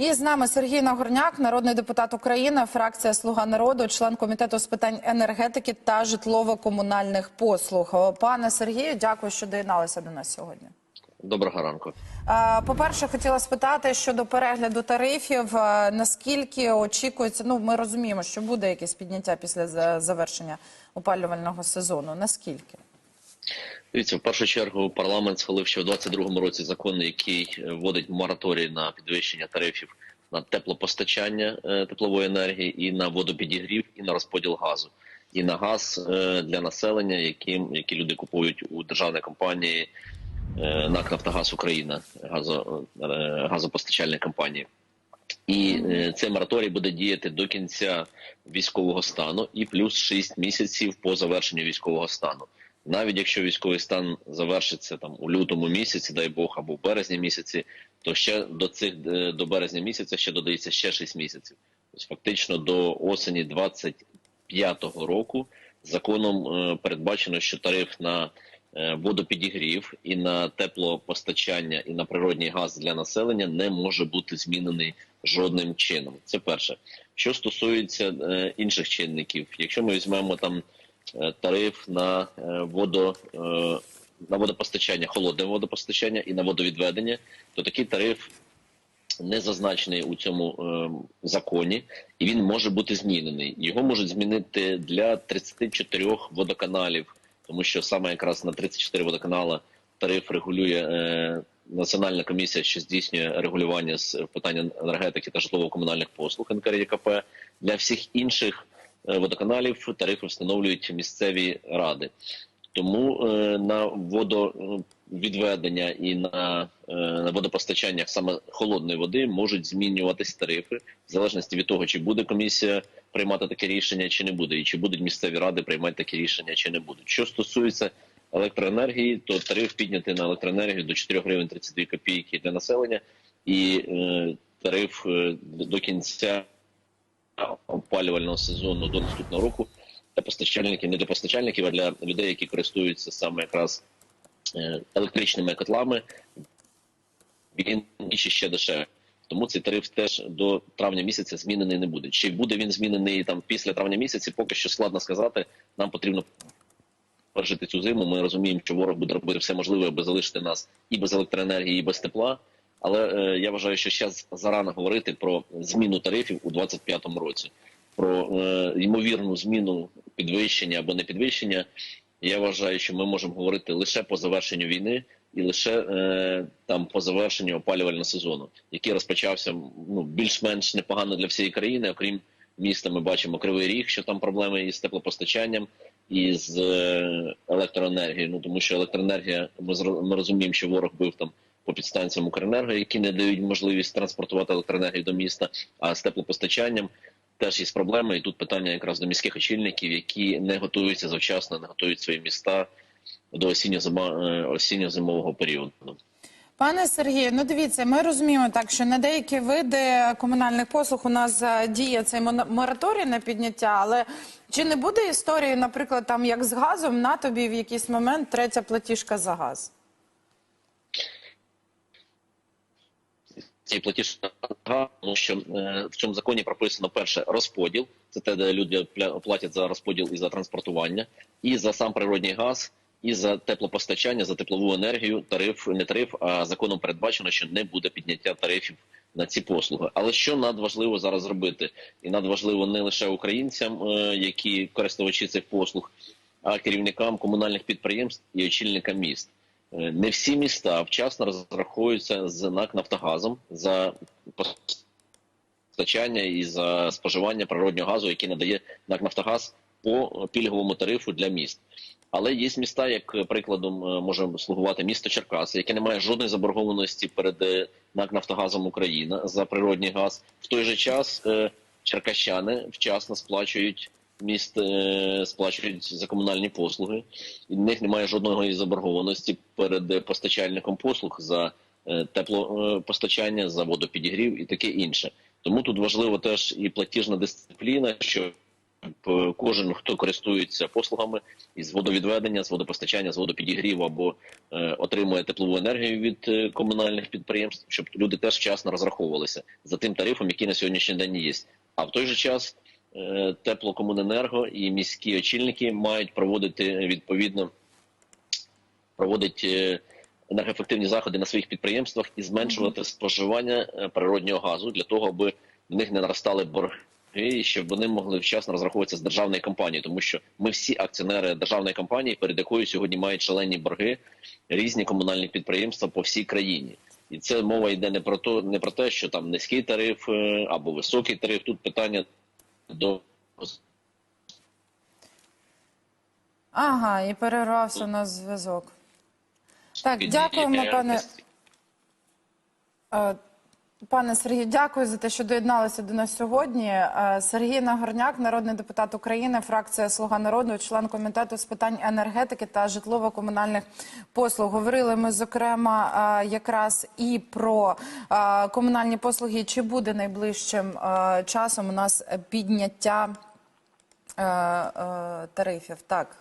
І з нами Сергій Нагорняк, народний депутат України, фракція Слуга народу, член комітету з питань енергетики та житлово-комунальних послуг. Пане Сергію, дякую, що доєдналися до нас сьогодні. Доброго ранку. Е, По-перше, хотіла спитати щодо перегляду тарифів. Наскільки очікується? Ну, ми розуміємо, що буде якесь підняття після завершення опалювального сезону. Наскільки? Дивіться, в першу чергу парламент схвалив ще в 22-му році закон, який е, вводить мораторій на підвищення тарифів на теплопостачання е, теплової енергії, і на водопідігрів, і на розподіл газу, і на газ е, для населення, які, які люди купують у державній компанії НАК Нафтогаз Україна, газо, газопостачальної компанії. І цей мораторій буде діяти до кінця військового стану і плюс 6 місяців по завершенню військового стану. Навіть якщо військовий стан завершиться там у лютому місяці, дай Бог, або в березні місяці, то ще до цих е, до березня місяця ще додається ще 6 місяців. Тобто фактично до осені 25-го року законом е, передбачено, що тариф на е, водопідігрів і на теплопостачання і на природній газ для населення не може бути змінений жодним чином. Це перше. Що стосується інших чинників, якщо ми візьмемо там тариф на е, водо. е, на водопостачання, холодне водопостачання і на водовідведення, то такий тариф не зазначений у цьому е, законі, і він може бути змінений. Його можуть змінити для 34 водоканалів, тому що саме якраз на 34 водоканала тариф регулює е, Національна комісія, що здійснює регулювання з питань енергетики та житлово-комунальних послуг НКРЄКП. Для всіх інших е, водоканалів тарифи встановлюють місцеві ради. Тому е, на водовідведення і на, е, водопостачання саме холодної води можуть змінюватись тарифи в залежності від того, чи буде комісія приймати таке рішення, чи не буде, і чи будуть місцеві ради приймати таке рішення, чи не будуть. Що стосується електроенергії, то тариф піднятий на електроенергію до 4 гривень 32 копійки для населення, і е, тариф е, до кінця опалювального сезону до наступного року для постачальників, не для постачальників, а для людей, які користуються саме якраз е, електричними котлами, він ще ще дешевше. Тому цей тариф теж до травня місяця змінений не буде. Чи буде він змінений там після травня місяці? Поки що складно сказати. Нам потрібно пережити цю зиму. Ми розуміємо, що ворог буде робити все можливе, аби залишити нас і без електроенергії, і без тепла. Але е, я вважаю, що зараз зарано говорити про зміну тарифів у 2025 році, про е, ймовірну зміну підвищення або не підвищення. Я вважаю, що ми можемо говорити лише по завершенню війни і лише е, там по завершенню опалювального сезону, який розпочався ну більш-менш непогано для всієї країни. Окрім міста, ми бачимо кривий ріг, що там проблеми із теплопостачанням і з е, електроенергією. Ну тому що електроенергія, ми ми розуміємо, що ворог бив там по підстанціям Укренерго, які не дають можливість транспортувати електроенергію до міста. А з теплопостачанням теж є проблеми. І тут питання якраз до міських очільників, які не готуються завчасно, не готують свої міста до е, осінньо-зимового періоду. Пане Сергію, ну дивіться, ми розуміємо так, що на деякі види комунальних послуг у нас е, діє цей мораторій на підняття, але чи не буде історії, наприклад, там як з газом, на тобі в якийсь момент третя платіжка за газ? Цей платіж тому що е, в цьому законі прописано перше розподіл. Це те, де люди платять за розподіл і за транспортування, і за сам природний газ, і за теплопостачання, за теплову енергію. Тариф не тариф, а законом передбачено, що не буде підняття тарифів на ці послуги. Але що надважливо зараз зробити, і надважливо не лише українцям, е, які користувачі цих послуг, а керівникам комунальних підприємств і очільникам міст. Е, Не всі міста вчасно розраховуються з НАК Нафтогазом за постачання і за споживання природнього газу, який надає НАК Нафтогаз по пільговому тарифу для міст. Але є міста, як прикладом е, може слугувати місто Черкаси, яке не має жодної заборгованості перед е, НАК Нафтогазом Україна за природний газ. В той же час е, черкащани вчасно сплачують міст, е, сплачують за комунальні послуги, і в них немає жодної заборгованості перед е, постачальником послуг за е, теплопостачання, за водопідігрів і таке інше. Тому тут важливо теж і платіжна дисципліна, що кожен, хто користується послугами із водовідведення, з водопостачання, з водопідігріву або е, отримує теплову енергію від е, комунальних підприємств, щоб люди теж вчасно розраховувалися за тим тарифом, який на сьогоднішній день є. А в той же час е, теплокомуненерго і міські очільники мають проводити відповідно проводить е, енергоефективні заходи на своїх підприємствах і зменшувати споживання е, природнього газу для того, аби в них не наростали борги, і щоб вони могли вчасно розраховуватися з державної компанії, тому що ми всі акціонери державної компанії, перед якою сьогодні мають шалені борги різні комунальні підприємства по всій країні. І це мова йде не про то, не про те, що там низький тариф е, або високий тариф. Тут питання до Ага, і перервався у нас зв'язок. Так, дякуємо, пане. Пане Сергію, дякую за те, що доєдналися до нас сьогодні. Е, Сергій Нагорняк, народний депутат України, фракція Слуга народу, член комітету з питань енергетики та житлово-комунальних послуг. Говорили ми зокрема е, якраз і про е, комунальні послуги. Чи буде найближчим часом у нас підняття тарифів? Так.